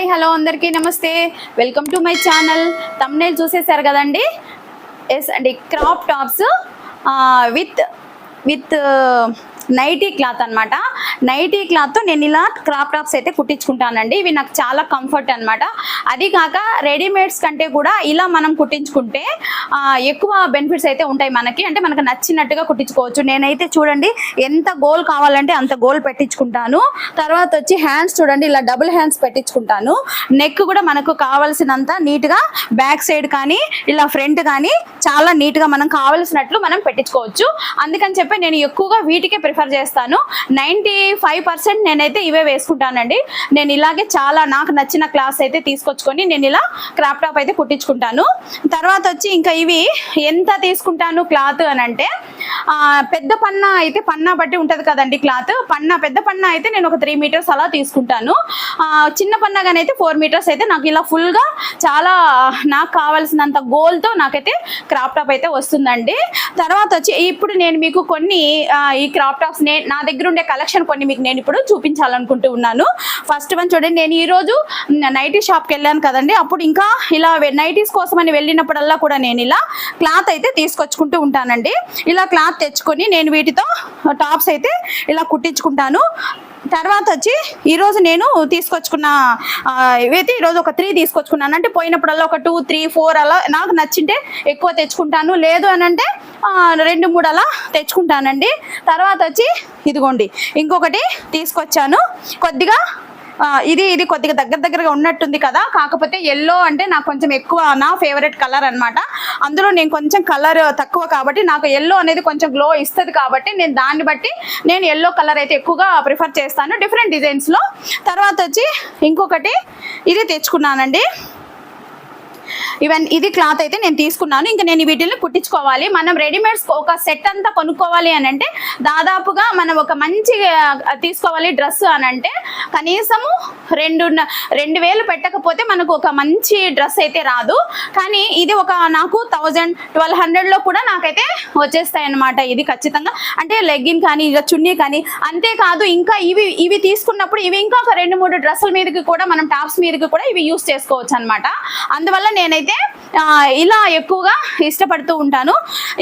Hi hello అందరికీ నమస్తే. Welcome to my channel thumbnail చూసేశారు కదండి? ఎస్ అండి crop tops with with nighty cloth అనమాట నైటీ క్లాత్తో నేను ఇలా క్రాప్ టాప్స్ అయితే కుట్టించుకుంటానండి. ఇవి నాకు చాలా కంఫర్ట్ అనమాట అది కాక రెడీమేడ్స్ కంటే కూడా ఇలా మనం కుట్టించుకుంటే ఎక్కువ బెనిఫిట్స్ అయితే ఉంటాయి మనకి. అంటే మనకు నచ్చినట్టుగా కుట్టించుకోవచ్చు. నేనైతే చూడండి ఎంత గోల్ కావాలంటే అంత గోల్ పెట్టించుకుంటాను. తర్వాత వచ్చి హ్యాండ్స్ చూడండి ఇలా డబుల్ హ్యాండ్స్ పెట్టించుకుంటాను. నెక్ కూడా మనకు కావాల్సినంత నీట్గా బ్యాక్ సైడ్ కానీ ఇలా ఫ్రంట్ కానీ చాలా నీట్గా మనం కావలసినట్లు మనం పెట్టించుకోవచ్చు. అందుకని చెప్పి నేను ఎక్కువగా వీటికే ప్రిఫర్ చేస్తాను. నైంటీ ఫైవ్ పర్సెంట్ నేనైతే ఇవే వేసుకుంటానండి. నేను ఇలాగే చాలా నాకు నచ్చిన క్లాస్ అయితే తీసుకొచ్చుకొని నేను ఇలా క్రాప్ టాప్ అయితే కుట్టించుకుంటాను. తర్వాత వచ్చి ఇంకా ఇవి ఎంత తీసుకుంటాను క్లాత్ అని అంటే పెద్ద పన్న అయితే పన్నా బట్టి ఉంటుంది కదండి క్లాత్. పన్న పెద్ద పన్న అయితే నేను ఒక త్రీ మీటర్స్ అలా తీసుకుంటాను. చిన్న పన్నగానైతే ఫోర్ మీటర్స్ అయితే నాకు ఇలా ఫుల్గా చాలా నాకు కావాల్సినంత గోల్తో నాకైతే క్రాప్ టాప్ అయితే వస్తుందండి. తర్వాత వచ్చి ఇప్పుడు నేను మీకు కొన్ని ఈ క్రాప్ టాప్ టాప్స్ నే నా దగ్గర ఉండే కలెక్షన్ కొన్ని మీకు నేను ఇప్పుడు చూపించాలనుకుంటూ ఉన్నాను. ఫస్ట్ వన్ చూడండి నేను ఈరోజు నైటీ షాప్కి వెళ్ళాను కదండి. అప్పుడు ఇంకా ఇలా నైటీస్ కోసమని వెళ్ళినప్పుడల్లా కూడా నేను ఇలా క్లాత్ అయితే తీసుకొచ్చుకుంటూ ఉంటానండి. ఇలా క్లాత్ తెచ్చుకొని నేను వీటితో టాప్స్ అయితే ఇలా కుట్టించుకుంటాను. తర్వాత వచ్చి ఈరోజు నేను తీసుకొచ్చుకున్న అయితే ఇవైతే ఈరోజు ఒక త్రీ తీసుకొచ్చుకున్నాను అంటే పోయినప్పుడల్లా ఒక టూ త్రీ ఫోర్ అలా నాకు నచ్చింటే ఎక్కువ తెచ్చుకుంటాను. లేదు అని అంటే రెండు మూడు అలా తెచ్చుకుంటానండి. తర్వాత వచ్చి ఇదిగోండి ఇంకొకటి తీసుకొచ్చాను. కొద్దిగా ఇది ఇది కొద్దిగా దగ్గర దగ్గరగా ఉన్నట్టుంది కదా. కాకపోతే ఎల్లో అంటే నాకు కొంచెం ఎక్కువ నా ఫేవరెట్ కలర్ అనమాట అందులో నేను కొంచెం కలర్ తక్కువ కాబట్టి నాకు ఎల్లో అనేది కొంచెం గ్లో ఇస్తుంది కాబట్టి నేను దాన్ని బట్టి నేను ఎల్లో కలర్ అయితే ఎక్కువగా ప్రిఫర్ చేస్తాను. డిఫరెంట్ డిజైన్స్లో తర్వాత వచ్చి ఇంకొకటి ఇది తెచ్చుకున్నానండి. ఈవెన్ ఇది క్లాత్ అయితే నేను తీసుకున్నాను. ఇంకా నేను వీటిని కుట్టించుకోవాలి. మనం రెడీమేడ్స్ ఒక సెట్ అంతా కొనుక్కోవాలి అని అంటే దాదాపుగా మనం ఒక మంచి తీసుకోవాలి డ్రెస్ అని అంటే కనీసము రెండు రెండు వేలు పెట్టకపోతే మనకు ఒక మంచి డ్రెస్ అయితే రాదు. కానీ ఇది ఒక నాకు థౌజండ్ ట్వెల్వ్ హండ్రెడ్లో కూడా నాకైతే వచ్చేస్తాయి అన్నమాట ఇది ఖచ్చితంగా. అంటే లెగ్గిన్ కానీ ఇలా చున్నీ కానీ అంతేకాదు ఇంకా ఇవి ఇవి తీసుకున్నప్పుడు ఇవి ఇంకా ఒక రెండు మూడు డ్రెస్సుల మీదకి కూడా మనం టాప్స్ మీదకి కూడా ఇవి యూస్ చేసుకోవచ్చు అనమాట అందువల్ల నేనైతే ఇలా ఎక్కువగా ఇష్టపడుతూ ఉంటాను.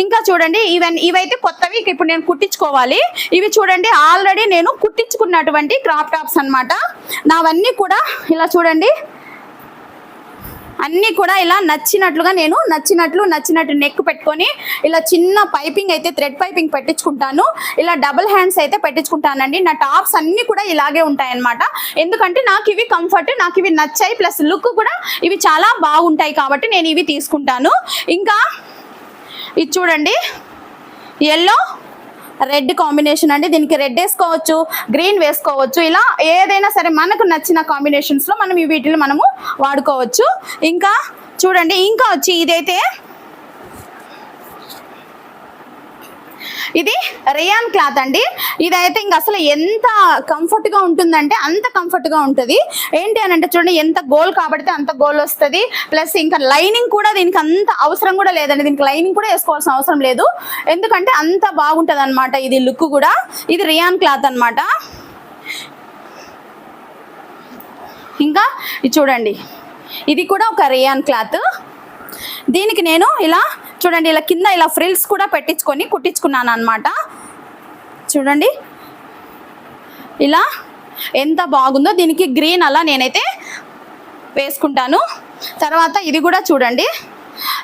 ఇంకా చూడండి ఈవెన్ ఇవైతే కొత్తవి ఇప్పుడు నేను కుట్టించుకోవాలి. ఇవి చూడండి ఆల్రెడీ నేను కుట్టించుకున్నటువంటి క్రాప్ టాప్స్ అన్నమాట. నావన్నీ కూడా ఇలా చూడండి అన్నీ కూడా ఇలా నచ్చినట్లుగా నేను నచ్చినట్లు నచ్చినట్టు నెక్ పెట్టుకొని ఇలా చిన్న పైపింగ్ అయితే థ్రెడ్ పైపింగ్ పెట్టించుకుంటాను. ఇలా డబుల్ హ్యాండ్స్ అయితే పెట్టించుకుంటానండి. నా టాప్స్ అన్నీ కూడా ఇలాగే ఉంటాయన్నమాట. ఎందుకంటే నాకు ఇవి కంఫర్ట్ నాకు ఇవి నచ్చాయి. ప్లస్ లుక్ కూడా ఇవి చాలా బాగుంటాయి కాబట్టి నేను ఇవి తీసుకుంటాను. ఇంకా ఇది చూడండి. ఎల్లో రెడ్ కాంబినేషన్ అండి. దీనికి రెడ్ వేసుకోవచ్చు గ్రీన్ వేసుకోవచ్చు. ఇలా ఏదైనా సరే మనకు నచ్చిన కాంబినేషన్స్లో మనం ఈ వీటిని మనము వాడుకోవచ్చు. ఇంకా చూడండి ఇంకా వచ్చి ఇదైతే ఇది రియాన్ క్లాత్ అండి. ఇదైతే ఇంక అసలు ఎంత కంఫర్ట్గా ఉంటుందంటే అంత కంఫర్ట్గా ఉంటుంది. ఏంటి అని అంటే చూడండి ఎంత గోల్ కాబడితే అంత గోల్ వస్తుంది. ప్లస్ ఇంకా లైనింగ్ కూడా దీనికి అంత అవసరం కూడా లేదండి. దీనికి లైనింగ్ కూడా వేసుకోవాల్సిన అవసరం లేదు. ఎందుకంటే అంత బాగుంటుంది అనమాట ఇది లుక్ కూడా. ఇది రియాన్ క్లాత్ అన్నమాట. ఇంకా ఇది చూడండి. ఇది కూడా ఒక రియాన్ క్లాత్ దీనికి నేను ఇలా చూడండి ఇలా కింద ఇలా ఫ్రిల్స్ కూడా పెట్టించుకొని కుట్టించుకున్నాను అనమాట చూడండి. ఇలా ఎంత బాగుందో దీనికి గ్రీన్ అలా నేనైతే వేసుకుంటాను. తర్వాత ఇది కూడా చూడండి.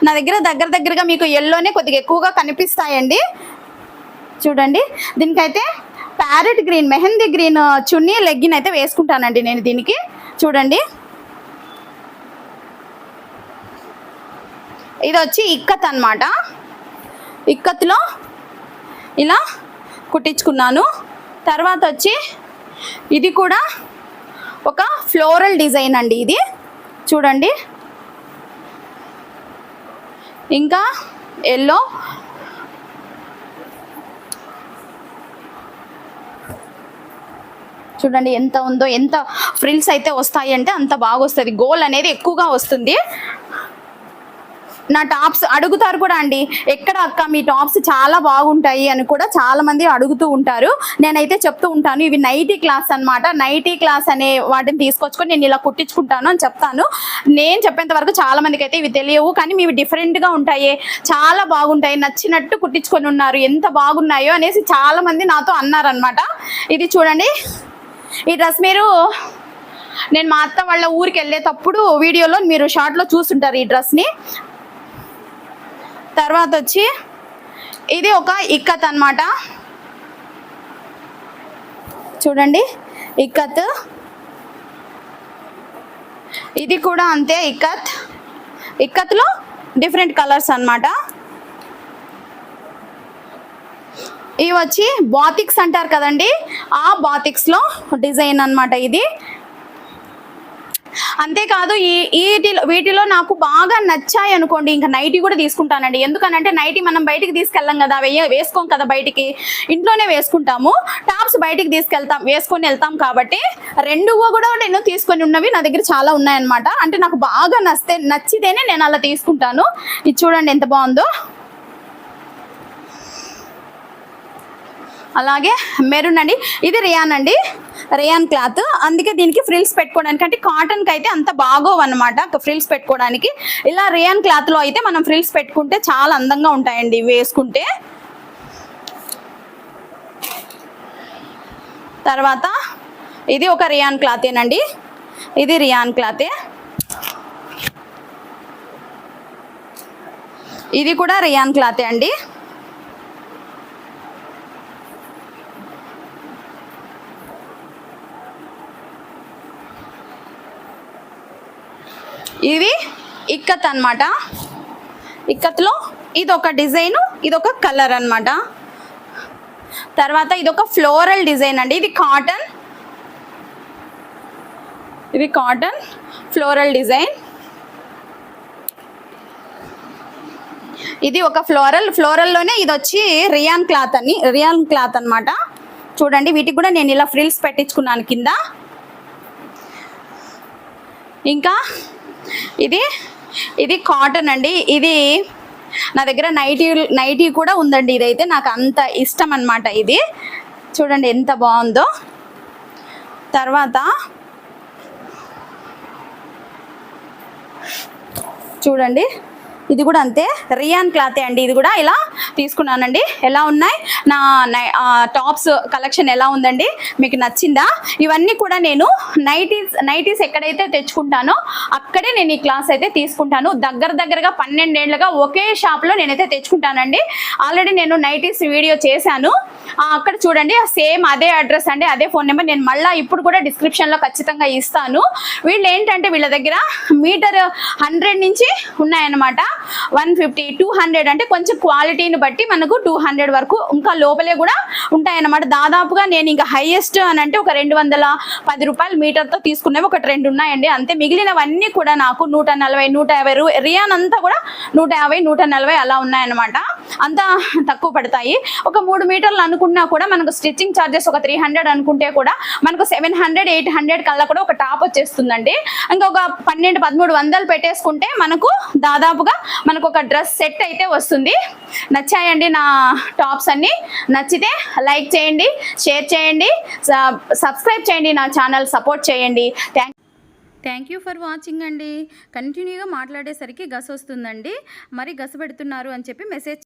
నా దగ్గర దగ్గర దగ్గరగా మీకు ఎల్లోనే కొద్దిగా ఎక్కువగా కనిపిస్తాయండి. చూడండి. దీనికైతే parrot green mehndi green chunni legging అయితే వేసుకుంటానండి నేను దీనికి. చూడండి. ఇది వచ్చి ఇక్కత్ అన్నమాట ఇక్కత్లో ఇలా కుట్టించుకున్నాను. తర్వాత వచ్చి ఇది కూడా ఒక ఫ్లోరల్ డిజైన్ అండి ఇది. చూడండి. ఇంకా ఎల్లో చూడండి ఎంత ఉందో ఎంత ఫ్రిల్స్ అయితే వస్తాయి అంటే అంత బాగా వస్తుంది గోల్ అనేది ఎక్కువగా వస్తుంది. నా టాప్స్ అడుగుతారు కూడా అండి. ఎక్కడ అక్క మీ టాప్స్ చాలా బాగుంటాయి అని కూడా చాలా మంది అడుగుతూ ఉంటారు. నేనైతే చెప్తూ ఉంటాను. ఇవి నైటీ క్లాస్ అనమాట నైటీ క్లాస్ అనే వాటిని తీసుకొచ్చుకొని నేను ఇలా కుట్టించుకుంటాను అని చెప్తాను. నేను చెప్పేంత వరకు చాలా మందికి అయితే ఇవి తెలియవు. కానీ మీవి డిఫరెంట్గా ఉంటాయి. చాలా బాగుంటాయి. నచ్చినట్టు కుట్టించుకొని ఉన్నారు. ఎంత బాగున్నాయో అనేసి చాలా మంది నాతో అన్నారనమాట ఇది చూడండి. ఈ డ్రెస్ మీరు నేను మా అత్త వాళ్ళ ఊరికి వెళ్ళేటప్పుడు వీడియోలో మీరు షార్ట్లో చూస్తుంటారు ఈ డ్రెస్ని. తర్వాత వచ్చి ఇది ఒక ఇక్కత్ అన్నమాట. చూడండి ఇక్కత్. ఇది కూడా అంతే ఇక్కత్. ఇక్కత్లో డిఫరెంట్ కలర్స్ అనమాట ఇవి వచ్చి బాతిక్స్ అంటారు కదండి ఆ బాతిక్స్లో డిజైన్ అన్నమాట ఇది. అంతేకాదు ఈ వీటిలో వీటిలో నాకు బాగా నచ్చాయి అనుకోండి ఇంకా నైటీ కూడా తీసుకుంటానండి. ఎందుకనంటే నైటీ మనం బయటికి తీసుకెళ్ళాం కదా వెయ్య వేసుకోం కదా బయటికి ఇంట్లోనే వేసుకుంటాము. టాప్స్ బయటికి తీసుకెళ్తాం వేసుకొని వెళ్తాం కాబట్టి రెండు కూడా నేను తీసుకొని ఉన్నవి నా దగ్గర చాలా ఉన్నాయన్నమాట. అంటే నాకు బాగా నచ్చితే నచ్చితేనే నేను అలా తీసుకుంటాను. ఇది చూడండి ఎంత బాగుందో. అలాగే మెరూన్ అండి. ఇది రియాన్ అండి. Rayon cloth. అందుకే దీనికి ఫ్రిల్స్ పెట్టుకోవడానికి అంటే కాటన్కి అయితే అంత బాగోవు అనమాట ఫ్రిల్స్ పెట్టుకోవడానికి. ఇలా రియాన్ క్లాత్లో అయితే మనం ఫ్రిల్స్ పెట్టుకుంటే చాలా అందంగా ఉంటాయండి వేసుకుంటే. తర్వాత ఇది ఒక రియాన్ క్లాతేనండి ఇది రియాన్ క్లాతే. ఇది కూడా రియాన్ క్లాతే అండి. ఇవి ఇక్కత్ అన్నమాట. ఇక్కత్లో ఇది ఒక డిజైన్ ఇది ఒక కలర్ అన్నమాట. తర్వాత ఇది ఒక ఫ్లోరల్ డిజైన్ అండి. ఇది కాటన్. ఇది కాటన్ ఫ్లోరల్ డిజైన్. ఇది ఒక ఫ్లోరల్ ఫ్లోరల్లోనే ఇది వచ్చి రియాన్ క్లాత్ అని రియాన్ క్లాత్ అనమాట చూడండి వీటికి కూడా నేను ఇలా ఫ్రిల్స్ పెట్టించుకున్నాను కింద. ఇంకా ఇది ఇది కాటన్ అండి. ఇది నా దగ్గర నైటీ నైటీ కూడా ఉందండి. ఇదైతే నాకు అంత ఇష్టం అనమాట ఇది. చూడండి ఎంత బాగుందో. తర్వాత చూడండి. ఇది కూడా అంతే. రియాన్ క్లాతే అండి. ఇది కూడా ఇలా తీసుకున్నానండి. ఎలా ఉన్నాయి? నా నై- టాప్స్ కలెక్షన్ ఎలా ఉందండి? మీకు నచ్చిందా? ఇవన్నీ కూడా నేను నైటీస్ నైటీస్ ఎక్కడైతే తెచ్చుకుంటానో అక్కడే నేను ఈ క్లాస్ అయితే తీసుకుంటాను. దగ్గర దగ్గరగా పన్నెండేళ్ళుగా ఒకే షాప్లో నేనైతే తెచ్చుకుంటానండి. ఆల్రెడీ నేను నైటీస్ వీడియో చేశాను. అక్కడ చూడండి సేమ్ అదే అడ్రస్ అండి అదే ఫోన్ నెంబర్. నేను మళ్ళీ ఇప్పుడు కూడా డిస్క్రిప్షన్లో ఖచ్చితంగా ఇస్తాను. వీళ్ళు ఏంటంటే వీళ్ళ దగ్గర మీటర్ హండ్రెడ్ నుంచి ఉన్నాయన్నమాట. వన్ ఫిఫ్టీ టూ హండ్రెడ్ అంటే కొంచెం క్వాలిటీ క్వాలిటీని బట్టి మనకు టూ హండ్రెడ్ వరకు ఇంకా లోపలే కూడా ఉంటాయన్నమాట. దాదాపుగా నేను ఇంకా హైయెస్ట్ అని అంటే ఒక రెండు వందల పది రూపాయలు మీటర్తో తీసుకునేవి ఒకటి రెండు ఉన్నాయండి. అంతే మిగిలినవన్నీ కూడా నాకు నూట నలభై నూట యాభై రూ రియాన్ అంతా కూడా నూట యాభై నూట నలభై అలా ఉన్నాయన్నమాట. అంతా తక్కువ పడతాయి. ఒక మూడు మీటర్లు అనుకున్నా కూడా మనకు స్టిచ్చింగ్ ఛార్జెస్ ఒక త్రీ హండ్రెడ్ అనుకుంటే కూడా మనకు సెవెన్ హండ్రెడ్ ఎయిట్ హండ్రెడ్ కల్లా కూడా ఒక టాప్ వచ్చేస్తుందండి. ఇంకా ఒక పన్నెండు పదమూడు వందలు పెట్టేసుకుంటే మనకు దాదాపుగా మనకు ఒక డ్రెస్ సెట్ అయితే వస్తుంది. నచ్చాయండి నా టాప్స్ అన్ని. నచ్చితే లైక్ చేయండి షేర్ చేయండి సబ్స్క్రైబ్ చేయండి నా ఛానల్ సపోర్ట్ చేయండి. Thank thank you for watching అండి. కంటిన్యూగా మాట్లాడేసరికి గస వస్తుందండి. మరి గస పెడుతున్నారు అని చెప్పి మెసేజ్